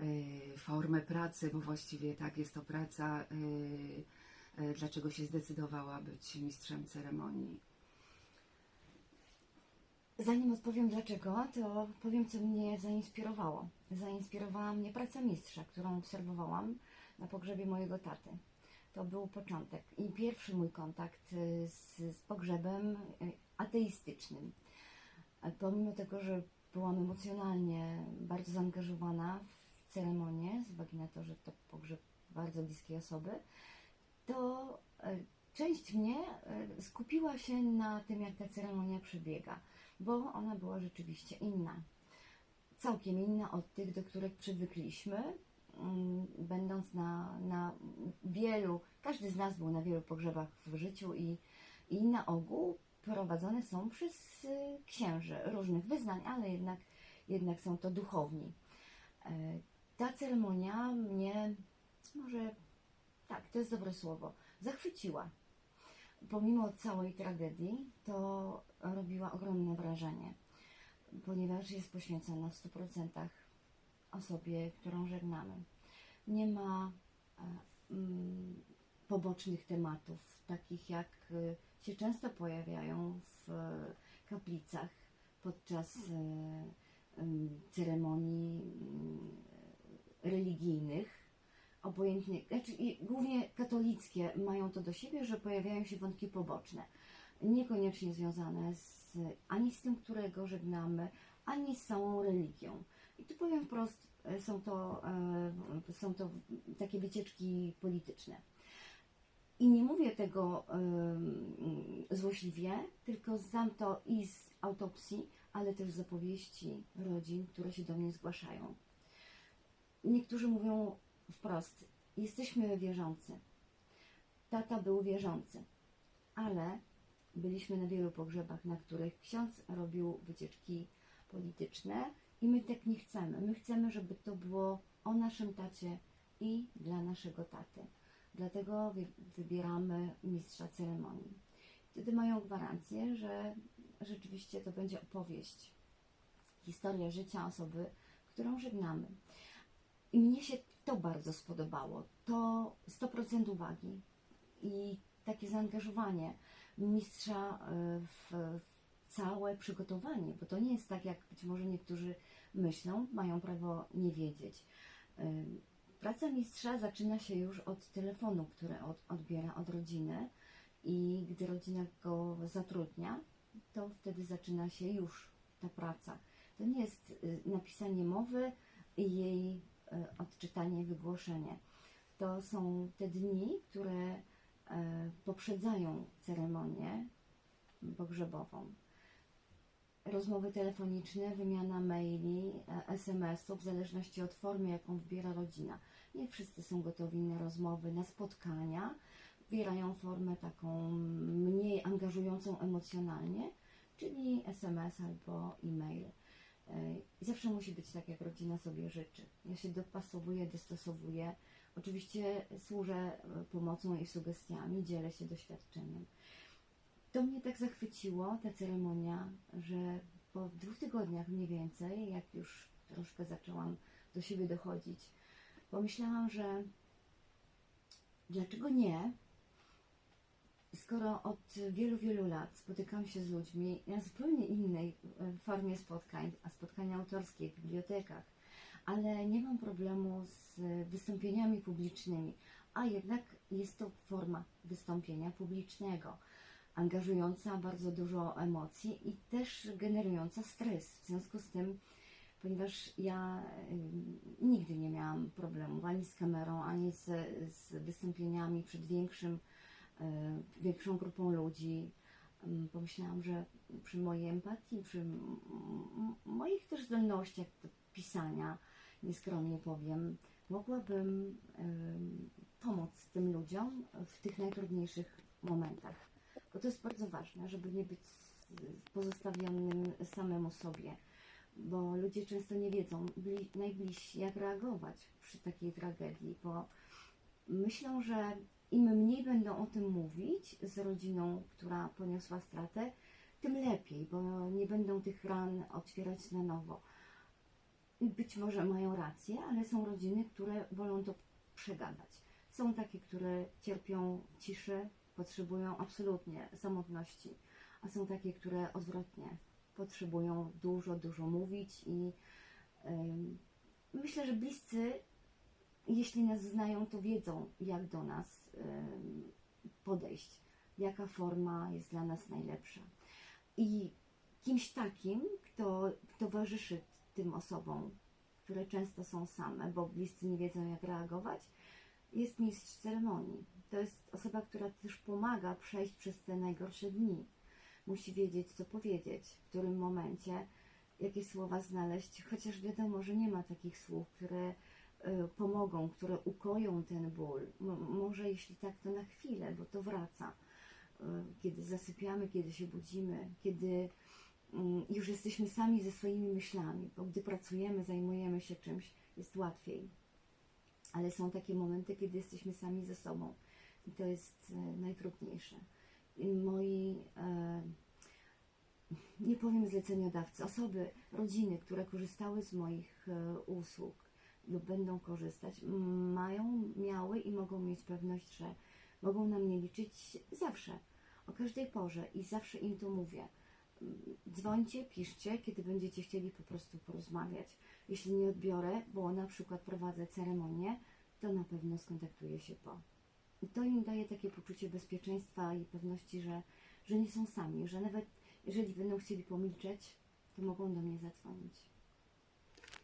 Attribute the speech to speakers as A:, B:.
A: y, formę pracy, bo właściwie tak jest to praca, y, y, dlaczego się zdecydowała być mistrzem ceremonii.
B: Zanim odpowiem dlaczego, to powiem, co mnie zainspirowało. Zainspirowała mnie praca mistrza, którą obserwowałam na pogrzebie mojego taty. To był początek i pierwszy mój kontakt z, z pogrzebem ateistycznym. Pomimo tego, że byłam emocjonalnie bardzo zaangażowana w ceremonię, z uwagi na to, że to pogrzeb bardzo bliskiej osoby, to y, część mnie y, skupiła się na tym, jak ta ceremonia przebiega, bo ona była rzeczywiście inna. Całkiem inna od tych, do których przywykliśmy, mm, będąc na, na wielu, każdy z nas był na wielu pogrzebach w życiu i, i na ogół prowadzone są przez y, księży różnych wyznań, ale jednak, jednak są to duchowni. Ta ceremonia mnie, może tak, to jest dobre słowo, zachwyciła. Pomimo całej tragedii, to robiła ogromne wrażenie, ponieważ jest poświęcona w 100% osobie, którą żegnamy. Nie ma e, mm, pobocznych tematów, takich jak e, się często pojawiają w e, kaplicach podczas em, ceremonii religijnych. Obojętnie, znaczy głównie katolickie mają to do siebie, że pojawiają się wątki poboczne, niekoniecznie związane z, ani z tym, którego żegnamy, ani z samą religią. I tu powiem wprost, e, są to, e, są to takie wycieczki polityczne. I nie mówię tego złośliwie, tylko znam to i z autopsji, ale też z opowieści rodzin, które się do mnie zgłaszają. Niektórzy mówią wprost, jesteśmy wierzący. Tata był wierzący, ale byliśmy na wielu pogrzebach, na których ksiądz robił wycieczki polityczne i my tak nie chcemy. My chcemy, żeby to było o naszym tacie i dla naszego taty. Dlatego wy- wybieramy mistrza ceremonii. Wtedy mają gwarancję, że rzeczywiście to będzie opowieść, historia życia osoby, którą żegnamy. Mnie się to bardzo spodobało. To 100% uwagi i takie zaangażowanie mistrza y, w całe przygotowanie, bo to nie jest tak, jak być może niektórzy myślą, mają prawo nie wiedzieć. Y, Praca mistrza zaczyna się już od telefonu, który od, odbiera od rodziny i gdy rodzina go zatrudnia, to wtedy zaczyna się już ta praca. To nie jest y, napisanie mowy i jej y, odczytanie, wygłoszenie. To są te dni, które y, poprzedzają ceremonię pogrzebową. Rozmowy telefoniczne, wymiana maili, e, SMS-ów, w zależności od formy, jaką wybiera rodzina. Nie wszyscy są gotowi na rozmowy, na spotkania. Wybierają formę taką mniej angażującą emocjonalnie, czyli SMS albo e-mail. E, I zawsze musi być tak, jak rodzina sobie życzy. Ja się dopasowuję, dostosowuję. Oczywiście służę e, pomocą i sugestiami, dzielę się doświadczeniem. To mnie tak zachwyciło, ta ceremonia, że po dwóch tygodniach mniej więcej, jak już troszkę zaczęłam do siebie dochodzić, pomyślałam, że dlaczego nie, skoro od wielu, wielu lat spotykam się z ludźmi na zupełnie innej e, formie spotkań, a spotkania autorskie w bibliotekach, ale nie mam problemu z wystąpieniami publicznymi, a jednak jest to forma wystąpienia publicznego angażująca bardzo dużo emocji i też generująca stres. W związku z tym, ponieważ ja nigdy nie miałam problemów ani z kamerą, ani z, z wystąpieniami przed większym, większą grupą ludzi, ym, pomyślałam, że przy mojej empatii, przy moich też zdolnościach do pisania, nieskromnie powiem, mogłabym ym, pomóc tym ludziom w tych najtrudniejszych momentach. Bo to jest bardzo ważne, żeby nie być pozostawionym samemu sobie, bo ludzie często nie wiedzą bli, najbliżsi, jak reagować przy takiej tragedii, bo myślą, że im mniej będą o tym mówić z rodziną, która poniosła stratę, tym lepiej, bo nie będą tych ran otwierać na nowo. Być może mają rację, ale są rodziny, które wolą to przegadać. Są takie, które cierpią ciszy, potrzebują absolutnie samotności, a są takie, które odwrotnie potrzebują dużo, dużo mówić i ym, myślę, że bliscy, jeśli nas znają, to wiedzą, jak do nas podejść, jaka forma jest dla nas najlepsza. I kimś takim, kto towarzyszy tym osobom, które często są same, bo bliscy nie wiedzą, jak reagować, jest mistrz ceremonii. To jest osoba, która też pomaga przejść przez te najgorsze dni. Musi wiedzieć, co powiedzieć, w którym momencie, jakie słowa znaleźć, chociaż wiadomo, że nie ma takich słów, które pomogą, które ukoją ten ból. Może jeśli tak, to na chwilę, bo to wraca. Y, Kiedy zasypiamy, kiedy się budzimy, kiedy mm, już jesteśmy sami ze swoimi myślami, bo gdy pracujemy, zajmujemy się czymś, jest łatwiej. Ale są takie momenty, kiedy jesteśmy sami ze sobą i to jest e, najtrudniejsze. Moi, e, nie powiem zleceniodawcy, osoby, rodziny, które korzystały z moich e, usług lub będą korzystać, mają, miały i mogą mieć pewność, że mogą na mnie liczyć zawsze, o każdej porze i zawsze im to mówię. Dzwońcie, piszcie, kiedy będziecie chcieli po prostu porozmawiać. Jeśli nie odbiorę, bo na przykład prowadzę ceremonię, to na pewno skontaktuję się po. I to im daje takie poczucie bezpieczeństwa i pewności, że, że nie są sami, że nawet jeżeli będą chcieli pomilczeć, to mogą do mnie zadzwonić.